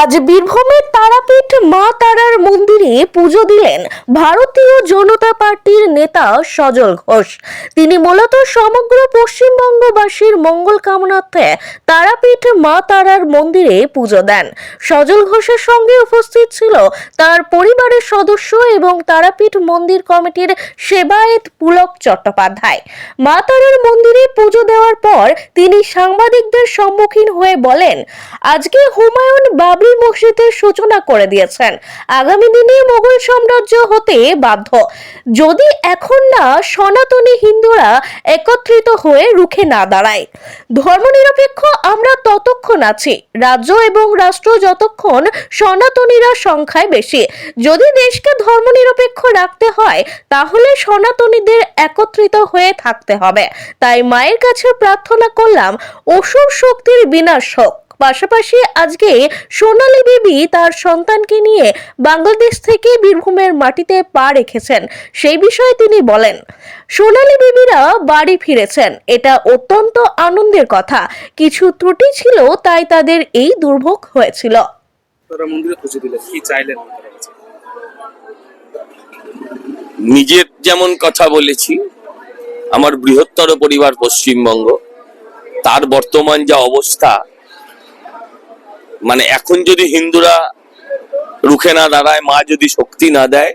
আজ বীরভূমের তারাপীঠ মা তারার মন্দিরে পুজো দিলেন ভারতীয় জনতা পার্টির নেতা সজল ঘোষ। তিনি মূলত সমগ্র পশ্চিমবঙ্গবাসীর মঙ্গল কামনার্থে তারাপীঠ মা তারার মন্দিরে পুজো দেন। সজল ঘোষের সঙ্গে উপস্থিত ছিল তার পরিবারের সদস্য এবং তারাপীঠ মন্দির কমিটির সেবায়েত পুলক চট্টোপাধ্যায়। মা তারার মন্দিরে পুজো দেওয়ার পর তিনি সাংবাদিকদের সম্মুখীন হয়ে বলেন, আজকে হুমায়ুন বাবরি মসজিদের সূচনা করে দিয়েছেন। আগামী দিনে মোগল সাম্রাজ্য হতে বাধ্য। যদি এখন না সনাতনী হিন্দুরা একত্রিত হয়ে রুখে না দাঁড়ায়। ধর্মনিরপেক্ষ আমরা ততক্ষণ আছি। রাজ্য এবং রাষ্ট্র যতক্ষণ সনাতনীরা সংখ্যায় বেশি। যদি দেশকে ধর্মনিরপেক্ষ রাখতে হয়, তাহলে সনাতনীদের একত্রিত হয়ে থাকতে হবে। তাই মায়ের কাছে প্রার্থনা করলাম, অসুর শক্তির বিনাশ হোক। পাশাপাশি আজকে সোনালী বিবি তার সন্তানকে নিয়ে বাংলাদেশ থেকে বীরভূমের মাটিতে পা রেখেছেন। সেই বিষয়ে তিনি বলেন সোনালী বিবিরা বাড়ি ফিরেছেন। এটা অত্যন্ত আনন্দের কথা। কিছু ত্রুটি ছিল তাই তাদের এই দুর্ভোগ হয়েছিল? নিজের যেমন কথা বলেছি আমার বৃহত্তর পরিবার পশ্চিমবঙ্গ তার বর্তমান যা অবস্থা মানে এখন যদি হিন্দুরা রুখে না দাঁড়ায়, মা যদি শক্তি না দেয়,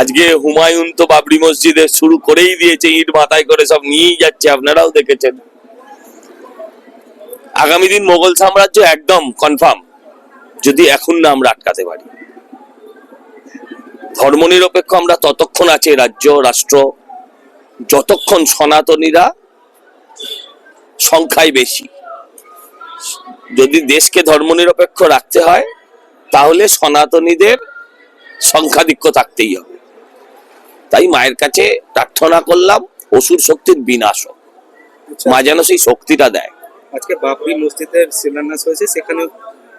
আজকে হুমায়ুন তো বাবরি মসজিদে শুরু করেই দিয়েছে, ইট মাথায় করে সব নিয়েই যাচ্ছে, আপনারাও দেখেছেন। আগামী দিন মোগল সাম্রাজ্য একদম কনফার্ম যদি এখন না আমরা আটকাতে পারি। ধর্মনিরপেক্ষ আমরা ততক্ষণ আছে, রাজ্য, রাষ্ট্র, যতক্ষণ সনাতনীরা সংখ্যায় বেশি। যদি দেশকে ধর্মনিরপেক্ষ রাখতে হয় তাহলে সনাতনীদের সংখ্যাধিক্য থাকতেই হবে। তাই মায়ের কাছে প্রার্থনা করলাম অসুর শক্তির বিনাশ হোক। আচ্ছা, মা যেন সেই শক্তিটা দেয়। আজকে বাবরি মসজিদের শিলান্যাস হয়েছে সেখানে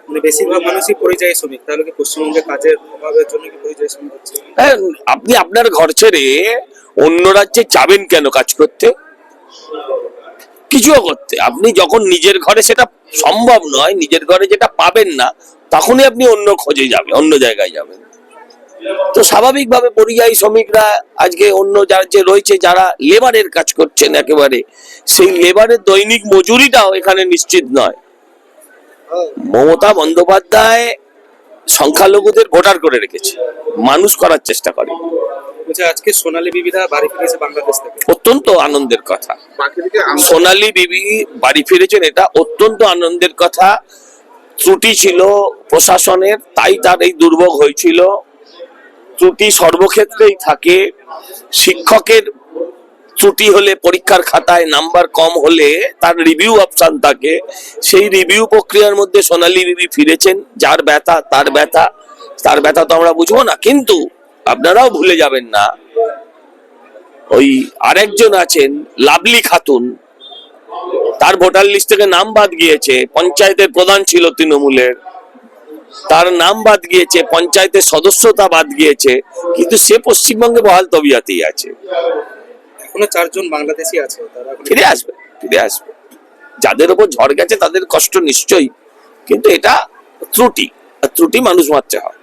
মানে বেশিরভাগ মানুষই পরিযায়ী শ্রমিক তাহলে কি পশ্চিমবঙ্গে কাজের অভাবের জন্য কি পরিযায়ী শ্রমিক হচ্ছে? হ্যাঁ, আপনি আপনার ঘর ছেড়ে অন্য রাজ্যে যাবেন কেন কাজ করতে? কিছুও করতে। আপনি যখন নিজের ঘরে সেটা সম্ভব নয়, নিজের ঘরে যেটা পাবেন না, তখনই আপনি অন্য খোঁজে যাবেন, অন্য জায়গায় যাবেন। তো স্বাভাবিকভাবে পরিযায়ী শ্রমিকরা আজকে অন্য রাজ্যে রয়েছে যারা লেবারের কাজ করছেন একেবারে। সেই লেবারের দৈনিক মজুরিটাও এখানে নিশ্চিত নয়। মমতা বন্দ্যোপাধ্যায় সংখ্যালঘুদের ভোটার করে রেখেছে। মানুষ করার চেষ্টা করে। বলছে আজকে সোনালী বিবিরা বাড়ি ফিরেছে বাংলাদেশ থেকে। অত্যন্ত আনন্দের কথা। সোনালী বিবি বাড়ি ফিরেছেন এটা অত্যন্ত আনন্দের কথা। ত্রুটি ছিল প্রশাসনের তাই তার এই দুর্ভোগ হয়েছিল। ত্রুটি সর্বক্ষেত্রেই থাকে। শিক্ষকের ত্রুটি হলে পরীক্ষার খাতায় নাম্বার কম হলে তার রিভিউ অপশন থাকে। সেই রিভিউ প্রক্রিয়ার মধ্যে সোনালী বিবি ফিরেছেন। যার ব্যথা তার ব্যথা। তার ব্যথা তো আমরা বুঝব না কিন্তু আপনারাও ভুলে যাবেন না। ওই আরেকজন আছেন লাভলি খাতুন। তার ভোটার লিস্ট থেকে নাম বাদ গিয়েছে পঞ্চায়েতের প্রধান ছিল তৃণমূলের। তার নাম বাদ গিয়েছে পঞ্চায়েতের সদস্যতা বাদ গিয়েছে কিন্তু সে পশ্চিমবঙ্গে বহাল তবিয়াতেই আছে। এখনও চারজন বাংলাদেশি আছে ফিরে আসবে ফিরে আসবে। যাদের উপর ঝড় গেছে তাদের কষ্ট নিশ্চয়ই। কিন্তু এটা ত্রুটি আর ত্রুটি মানুষ মারতে হয়।